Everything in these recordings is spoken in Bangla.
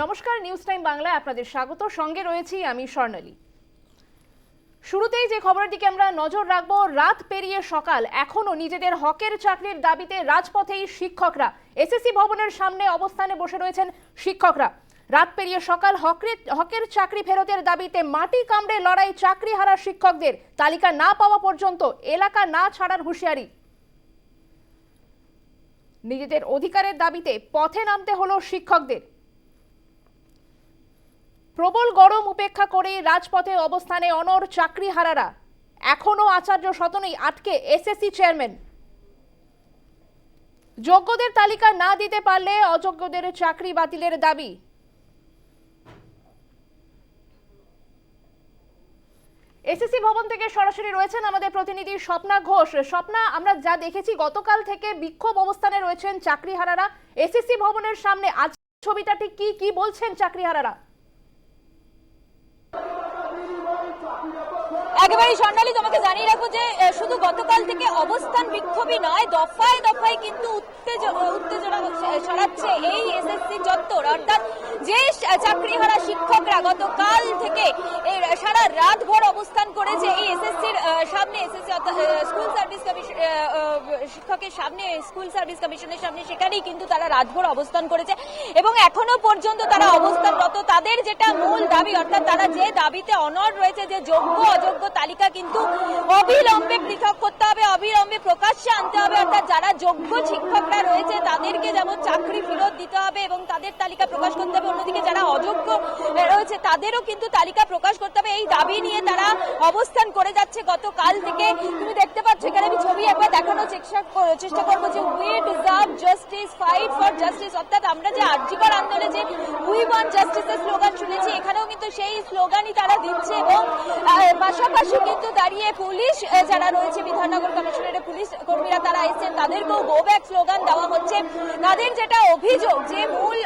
নমস্কার নিউজ টাইম বাংলায় আপনাদের স্বাগত। সঙ্গে রয়েছি আমি স্বর্ণালী। শুরুতেই যে খবরের দিকে আমরা নজর রাখব, রাত পেরিয়ে সকাল। এখনও নিজেদের হকের চাকরির দাবিতে রাজপথেই শিক্ষকরা। এসএসসি ভবনের সামনে অবস্থানে বসে রয়েছেন শিক্ষকরা। রাত পেরিয়ে সকাল হকের হকের চাকরি ফেরতের দাবিতে মাটি কামড়ে লড়াই চাকরি হারা শিক্ষকদের। তালিকা না পাওয়া পর্যন্ত এলাকা না ছাড়ার হুঁশিয়ারি। নিজেদের অধিকারের দাবিতে পথে নামতে হলো শিক্ষকদের। প্রবল গরম উপেক্ষা করে রাজপথে অবস্থানে অনর চাকরি হারারা এখনও আচার্য শতনেই আটকে এসএসসি চেয়ারম্যান। যোগ্যদের তালিকা না দিতে পারলে অযোগ্যদের চাকরি বাতিলের দাবি। এসএসসি ভবন থেকে সরাসরি রয়েছেন আমাদের প্রতিনিধি স্বপ্না ঘোষ। স্বপ্না, আমরা যা দেখেছি, গতকাল থেকে বিক্ষোভ অবস্থানে রয়েছেন চাকরিহারারা। এসএসসি ভবনের সামনে আজ ছবিটা ঠিক কি? কি বলছেন চাকরিহারারা? একেবারেই স্বর্ণালী তোমাকে জানিয়ে রাখব যে শুধু গতকাল থেকে অবস্থান বিক্ষোভই নয়, দফায় দফায় কিন্তু উত্তেজনা ছড়াচ্ছে এই এসএসসি চত্বর। অর্থাৎ যে চাকরিহারা শিক্ষকরা গতকাল থেকে সারা রাত ভর অবস্থান করেছে এই এসএসসির সামনে এসএসসি স্কুল সার্ভিস কমিশন শিক্ষকের সামনে, স্কুল সার্ভিস কমিশনের সামনে, সেখানেই কিন্তু তারা রাতভর অবস্থান করেছে। এবং এখনও পর্যন্ত তারা অবস্থানরত। তাদের যেটা মূল দাবি, অর্থাৎ তারা যে দাবিতে অনড় রয়েছে, যে যোগ্য অযোগ্য তালিকা কিন্তু অবিলম্বে পৃথক করতে হবে, অবিলম্বে প্রকাশ্যে আনতে হবে। অর্থাৎ যারা যোগ্য শিক্ষকরা রয়েছে, তাদেরকে যেমন চাকরি ফেরত দিতে হবে এবং তাদের তালিকা প্রকাশ করতে হবে। অন্যদিকে যারা অযোগ্য রয়েছে, তাদেরও কিন্তু তালিকা প্রকাশ করতে হবে। এই দাবি নিয়ে তারা অবস্থান করে যাচ্ছে গতকাল থেকে। তুমি দেখতে পাচ্ছ, এখানে আমি ছবি একবার দেখানোর চেষ্টা কর- চেষ্টা করব যে we deserve justice fight for justice অর্থাৎ আমরা যে আর্জিকর আন্দোলনে যে উই ওয়ান্ট জাস্টিসের স্লোগান শুনেছি, এখানেও কিন্তু সেই স্লোগানই তারা দিচ্ছে এবং পাশাপাশি কিন্তু দাঁড়িয়ে পুলিশ যারা রয়েছে বিধাননগর কমিশনারের পুলিশ কর্মীরা, তারা এসেছেন। তাদেরকেও গো ব্যাক স্লোগান দেওয়া হচ্ছে। তাদের যেটা অভিযোগ, যে মূল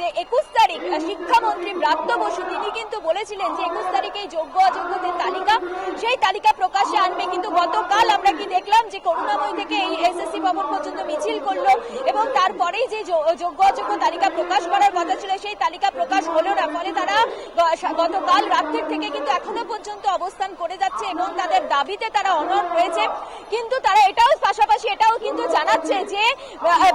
যে একুশ তারিখ শিক্ষামন্ত্রী ব্রাত্য বসু, তিনি কিন্তু বলেছিলেন যে একুশ তারিখে যোগ্য অযোগ্যদের তালিকা। সেই তালিকা প্রকাশে আনবে। কিন্তু গতকাল আমরা কি দেখলাম যে করুণাময় থেকে এই এসএসসি ভবন পর্যন্ত মিছিল করল এবং তারপরেই যে যোগ্য অযোগ্য তালিকা প্রকাশ করার কথা ছিল, সেই তালিকা প্রকাশ হলো না। ফলে তারা গতকাল রাত্রের থেকে কিন্তু এখনও পর্যন্ত অবস্থান করে যাচ্ছে এবং তাদের দাবিতে তারা অনড় রয়েছে কিন্তু তারা এটাও পাশাপাশি এটাও কিন্তু জানাচ্ছে যে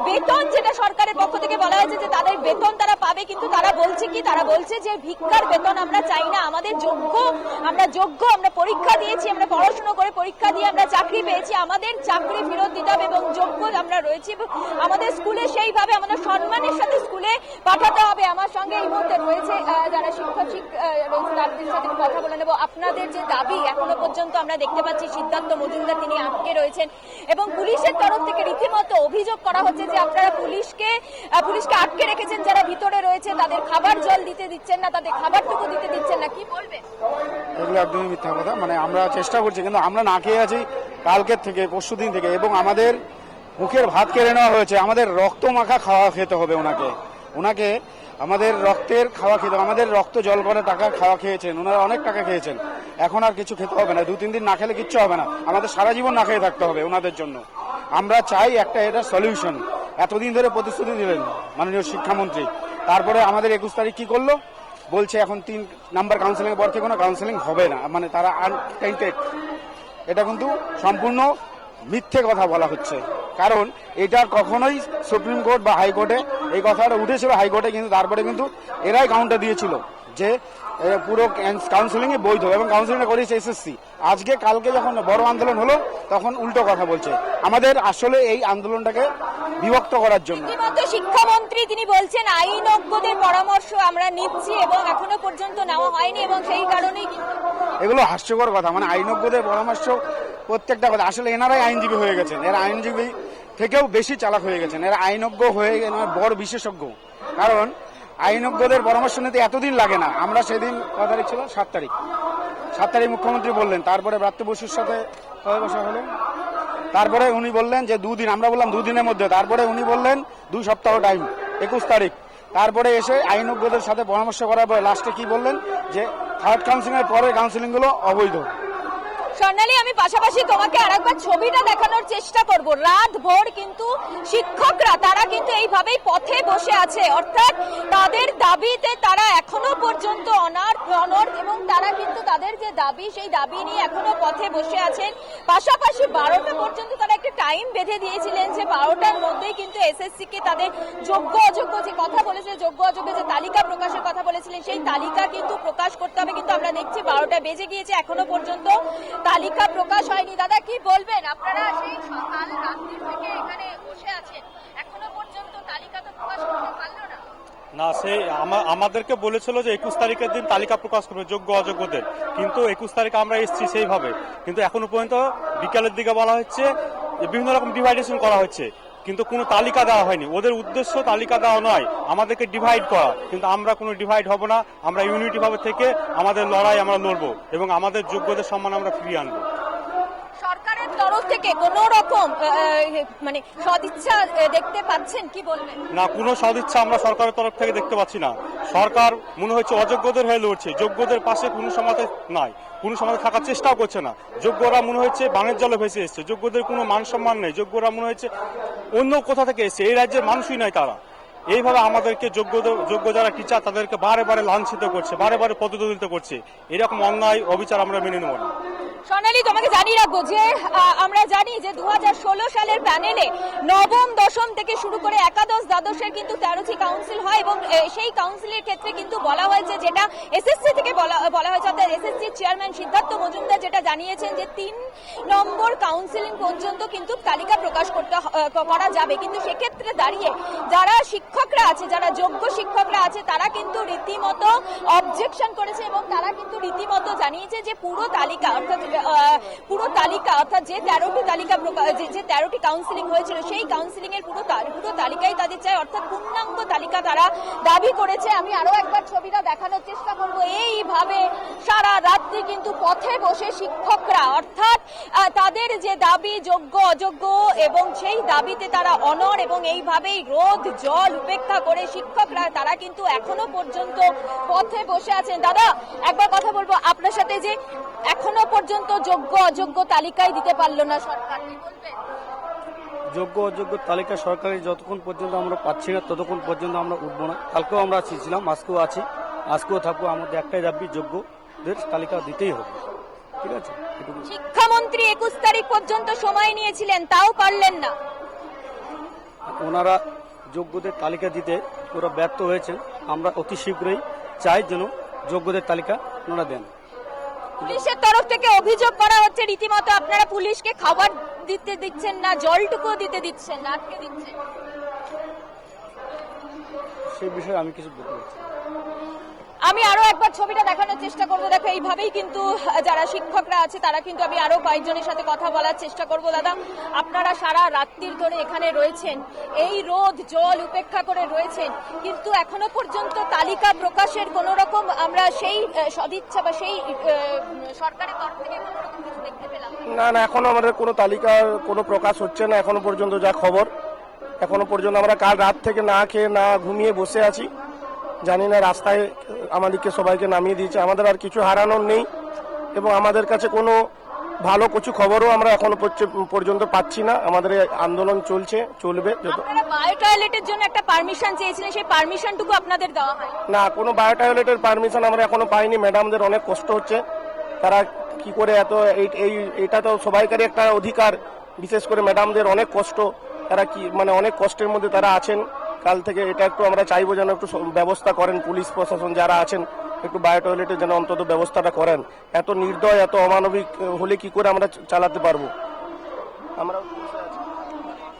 বেতন যেটা সরকারের পক্ষ থেকে বলা হয়েছে যে তাদের বেতন তারা পাবে, কিন্তু তারা বলছে কি, তারা বলছে যে ভিক্ষার বেতন আমরা চাই না। আমাদের যোগ্য, আমরা যোগ্য, আমরা পরীক্ষা দিয়েছি, আমরা পড়াশোনা করে পরীক্ষা দিয়ে আমরা চাকরি পেয়েছি। আমাদের চাকরি ফেরত দিতে হবে এবং যোগ্য আমরা রয়েছি আমাদের স্কুলে সেইভাবে আমাদের সম্মানের সাথে স্কুলে পাঠাতে হবে। আমার সঙ্গে এই মুহূর্তে রয়েছে যারা শিক্ষক, শিক- রয়েছে, তাদের সাথে কথা বলে নেব। আপনাদের যে দাবি এখনও পর্যন্ত আমরা দেখতে পাচ্ছি, সিদ্ধার্থ মজুমদার তিনি আটকে রয়েছেন এবং পুলিশের তরফ থেকে রীতিমতো অভিযোগ করা হচ্ছে যে আপনারা পুলিশকে পুলিশকে আটকে রেখেছেন, যারা ভিতরে রয়েছে, তাদের খাবার জল দিতে দিচ্ছেন না, তাদের খাবারটুকু দিতে দিচ্ছেন না। কি বলবেন? একদমই মিথ্যা কথা। মানে আমরা চেষ্টা করছি, কিন্তু আমরা না খেয়ে আছি। কালকের থেকে, পরশু দিন থেকে, এবং আমাদের মুখের ভাত কেড়ে নেওয়া হয়েছে। আমাদের রক্ত মাখা খাওয়া খেতে হবে ওনাকে। ওনাকে আমাদের রক্তের খাওয়া খেতে। আমাদের রক্ত জল করে টাকা খাওয়া খেয়েছেন। ওনারা অনেক টাকা খেয়েছেন। এখন আর কিছু খেতে হবে না। দু, তিন দিন না খেলে কিচ্ছু হবে না। আমাদের সারা জীবন না খেয়ে থাকতে হবে ওনাদের জন্য। আমরা চাই একটা এটা সলিউশন। এতদিন ধরে প্রতিশ্রুতি দিলেন মাননীয় শিক্ষামন্ত্রী। তারপরে আমাদের একুশ তারিখ কি করল? বলছে, এখন তিন নাম্বার কাউন্সিলিং পর থেকে কোনো কাউন্সিলিং হবে না। মানে তারা আনটেন্টেড। এটা কিন্তু সম্পূর্ণ মিথ্যে কথা বলা হচ্ছে। কারণ এটা কখনোই সুপ্রিম কোর্ট বা হাইকোর্টে এই কথাটা উঠেছিল, হাইকোর্টে কিন্তু তারপরে কিন্তু এরাই কাউন্টার দিয়েছিল। যে পুরো কাউন্সিলিং বৈধ এবং কাউন্সিলিং করেছে এসএসসি আজকে কালকে যখন বড় আন্দোলন হলো তখন উল্টো কথা বলছে। আমাদের আসলে এই আন্দোলনটাকে বিভক্ত করার জন্য। শিক্ষামন্ত্রী তিনি বলছেন আইনজ্ঞদের পরামর্শ আমরা নিচ্ছি এবং এখনও পর্যন্ত নেওয়া হয়নি এবং সেই কারণেই এগুলো হাস্যকর কথা। মানে আইনজ্ঞদের পরামর্শ প্রত্যেকটা কথা। আসলে এনারাই আইনজীবী হয়ে গেছেন। এরা আইনজীবী থেকেও বেশি চালাক হয়ে গেছেন। এরা আইনজ্ঞ হয়ে এনারা বড় বিশেষজ্ঞ। কারণ আইনজ্ঞদের পরামর্শ নিতে এতদিন লাগে না। আমরা সেদিন কয় তারিখ ছিল? সাত তারিখ। সাত তারিখ মুখ্যমন্ত্রী বললেন। তারপরে ব্রাত্য বসুর সাথে কবে বসা হলো? তারপরে উনি বললেন যে দুদিন, আমরা বললাম দুদিনের মধ্যে। তারপরে উনি বললেন দুই সপ্তাহ টাইম একুশ তারিখ। তারপরে এসে আইনজ্ঞদের সাথে পরামর্শ করার পরে লাস্টে কি বললেন? যে থার্ড কাউন্সিলিং এর পরে কাউন্সিলিংগুলো অবৈধ। স্বর্ণালী আমি পাশাপাশি তোমাকে আরেকবার ছবিটা দেখানোর চেষ্টা করব। রাত ভোর কিন্তু শিক্ষকরা, তারা কিন্তু এইভাবেই পথে বসে আছে। অর্থাৎ তাদের দাবিতে তারা এখনও পর্যন্ত অনার অনর এবং তারা কিন্তু তাদের যে দাবি, সেই দাবি নিয়ে এখনও পথে বসে আছেন। পাশাপাশি বারোটা পর্যন্ত তারা একটা টাইম বেঁধে দিয়েছিলেন যে বারোটার মধ্যেই কিন্তু এসএসসি কে তাদের যোগ্য অযোগ্য যে কথা বলেছিল যোগ্য অযোগ্য যে তালিকা প্রকাশের কথা বলেছিলেন, সেই তালিকা কিন্তু প্রকাশ করতে হবে। কিন্তু আমরা দেখছি বারোটা বেজে গিয়েছে, এখনও পর্যন্ত তালিকা প্রকাশ হয়নি। দাদা, কি বলবেন? আপনারা সেই সকাল রাত্রির থেকে এখানে বসে আছেন। এখনও পর্যন্ত তালিকা তো প্রকাশ করতে পারল না। না, সে আমাদেরকে বলেছিল যে একুশ তারিখের দিন তালিকা প্রকাশ করবে, যোগ্য, অযোগ্যদের। কিন্তু একুশ তারিখ আমরা এসেছি সেইভাবে। কিন্তু এখনও পর্যন্ত বিকালের দিকে বলা হচ্ছে বিভিন্ন রকম ডিভাইডেশন করা হচ্ছে। কিন্তু কোনো তালিকা দেওয়া হয়নি। ওদের উদ্দেশ্য তালিকা দেওয়া নয়। আমাদেরকে ডিভাইড করা। কিন্তু আমরা কোনো ডিভাইড হব না। আমরা ইউনিটিভাবে থেকে আমাদের লড়াই আমরা লড়বো এবং আমাদের যোগ্যদের সম্মান আমরা ফিরিয়ে আনব। তরফ থেকে কোনো রকম মানে সদিচ্ছা দেখতে পাচ্ছেন? কি বলবেন? না, কোনো সদিচ্ছা আমরা সরকারের তরফ থেকে দেখতে পাচ্ছি না। সরকার মনে হচ্ছে অযোগ্যদের হয়ে লড়ছে। যোগ্যদের পাশে কোনো সমাজে নাই। কোনো সমাজে থাকার চেষ্টাও করছে না। যোগ্যরা মনে হচ্ছে বানের জলে ভেসে এসছে। যোগ্যদের কোনো মান সম্মান নেই। যোগ্যরা মনে হচ্ছে অন্য কোথা থেকে এসছে। এই রাজ্যের মানুষই নয় তারা। এইভাবে আমাদেরকে যোগ্য যোগ্য যারা টিচার, তাদেরকে বারে বারে লাঞ্ছিত করছে, বারে বারে পদদলিত করছে। এরকম অন্যায় অবিচার আমরা মেনে নেব না। সোনালী, তোমাকে জানিয়ে রাখব যে আমরা জানি যে দু হাজার ষোলো সালের প্যানেলে নবম, দশম থেকে শুরু করে একাদশ, দ্বাদশের কিন্তু তেরোটি কাউন্সিল হয় এবং সেই কাউন্সিলের ক্ষেত্রে কিন্তু বলা হয়েছে যেটা এসএসসি থেকে বলা বলা হয়েছে, অর্থাৎ এসএসসি চেয়ারম্যান সিদ্ধার্থ মজুমদার যেটা জানিয়েছেন যে তিন নম্বর কাউন্সিলিং পর্যন্ত কিন্তু তালিকা প্রকাশ করতে করা যাবে। কিন্তু সেক্ষেত্রে দাঁড়িয়ে যারা শিক্ষকরা আছে, যারা যোগ্য শিক্ষকরা আছে, তারা কিন্তু রীতিমতো অবজেকশন করেছে এবং তারা কিন্তু রীতিমতো জানিয়েছে যে পুরো তালিকা, অর্থাৎ পুরো তালিকা, অর্থাৎ যে তেরোটি তালিকা যে তেরোটি কাউন্সিলিং হয়েছিল, সেই কাউন্সিলিং এর পুরো পুরো তালিকাই তাদের চাই। অর্থাৎ পূর্ণাঙ্গ তালিকা তারা দাবি করেছে। আমি আরও একবার ছবিটা দেখানোর চেষ্টা করব। এইভাবে সারা রাত্রি কিন্তু পথে বসে শিক্ষকরা, অর্থাৎ তাদের যে দাবি যোগ্য, অযোগ্য এবং সেই দাবিতে তারা অনর এবং এইভাবেই রোদ, জল উপেক্ষা করে শিক্ষকরা, তারা কিন্তু এখনও পর্যন্ত পথে বসে আছেন। দাদা, একবার কথা বলব আপনার সাথে যে, এখনও পর্যন্ত যোগ্য অযোগ্য তালিকায় দিতে পারল না সরকার। যোগ্য অযোগ্য তালিকা সরকারি যতক্ষণ পর্যন্ত আমরা পাচ্ছি না ততক্ষণ পর্যন্ত আমরা উঠবো না। কালকেও আমরা ছিলাম আজকেও আছি আজকেও থাকব। আমাদের একটাই দাবি যোগ্যদের তালিকা দিতেই হবে। ঠিক আছে? শিক্ষামন্ত্রী একুশ তারিখ পর্যন্ত সময় নিয়েছিলেন তাও পারলেন না। ওনারা যোগ্যদের তালিকা দিতে ওরা ব্যর্থ হয়েছেন। আমরা অতি শীঘ্রই চাই যেন যোগ্যদের তালিকা ওনারা দেন। পুলিশের তরফ থেকে অভিযোগ করা হচ্ছে, রীতিমতো আপনারা পুলিশকে খাবার দিতে দিচ্ছেন না, জলটুকুও দিতে দিচ্ছেন না, আটকে দিচ্ছেন সেই বিষয়ে আমি কিছু বলতে। আমি আরও একবার ছবিটা দেখানোর চেষ্টা করব। দেখো, এইভাবেই কিন্তু যারা শিক্ষকরা আছে, তারা কিন্তু আমি আরও কয়েকজনের সাথে কথা বলার চেষ্টা করব। দাদা, আপনারা সারা রাত্রির ধরে এখানে রয়েছেন। এই রোদ, জল উপেক্ষা করে রয়েছেন। কিন্তু এখনও পর্যন্ত তালিকা প্রকাশের কোন রকম আমরা সেই সদিচ্ছা বা সেই সরকারের তরফ থেকে কোন রকম কিছু দেখতে পেলাম? না। না, এখনও আমাদের কোনো তালিকা কোনো প্রকাশ হচ্ছে না, এখনও পর্যন্ত যা খবর। এখনও পর্যন্ত আমরা কাল রাত থেকে না খেয়ে না ঘুমিয়ে বসে আছি। জানি না রাস্তায় আমাদেরকে সবাইকে নামিয়ে দিয়েছে। আমাদের আর কিছু হারানোর নেই এবং আমাদের কাছে কোনো ভালো কিছু খবরও আমরা এখনও পর্য- পর্যন্ত পাচ্ছি না। আমাদের আন্দোলন চলছে চলবে বায়ো টয়লেটের জন্য একটা পারমিশন চেয়েছিলেন সেই পারমিশনটুকু আপনাদের দেওয়া হয়? না কোনো বায়োটয়লেটের পারমিশন আমরা এখনও পাইনি। ম্যাডামদের অনেক কষ্ট হচ্ছে। তারা কি করে এত এই- এই এটা তো সবাইকারই একটা অধিকার। বিশেষ করে ম্যাডামদের অনেক কষ্ট। তারা কি মানে অনেক কষ্টের মধ্যে তারা আছেন। কাল থেকে এটা একটু আমরা চাইব যেন একটু ব্যবস্থা করেন পুলিশ প্রশাসন যারা আছেন, একটু বায়ো টয়লেটের যেন অন্তত ব্যবস্থাটা করেন। এত নির্দয়, এত অমানবিক হলে কি করে আমরা চালাতে পারব? আমরা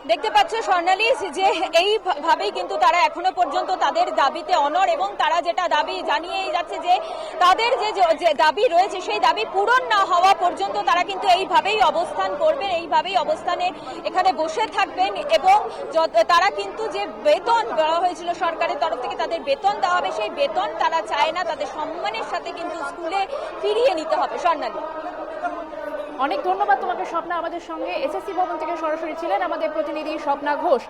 দেখতে পাচ্ছ স্বর্ণালী যে এই ভাবেই কিন্তু তারা এখনও পর্যন্ত তাদের দাবিতে অনর এবং তারা যেটা দাবি জানিয়েই যাচ্ছে যে তাদের যে দাবি রয়েছে সেই দাবি পূরণ না হওয়া পর্যন্ত তারা কিন্তু এইভাবেই অবস্থান করবেন এইভাবেই অবস্থানে এখানে বসে থাকবেন এবং তারা কিন্তু যে বেতন দেওয়া হয়েছিল সরকারের তরফ থেকে তাদের বেতন দেওয়া হবে, সেই বেতন তারা চায় না, তাদের সম্মানের সাথে কিন্তু স্কুলে ফিরিয়ে নিতে হবে। স্বর্ণালী। অনেক ধন্যবাদ তোমাকে, স্বপ্না, আমাদের সঙ্গে। এসএসসি ভবন থেকে সরাসরি ছিলেন আমাদের প্রতিনিধি স্বপ্না ঘোষ।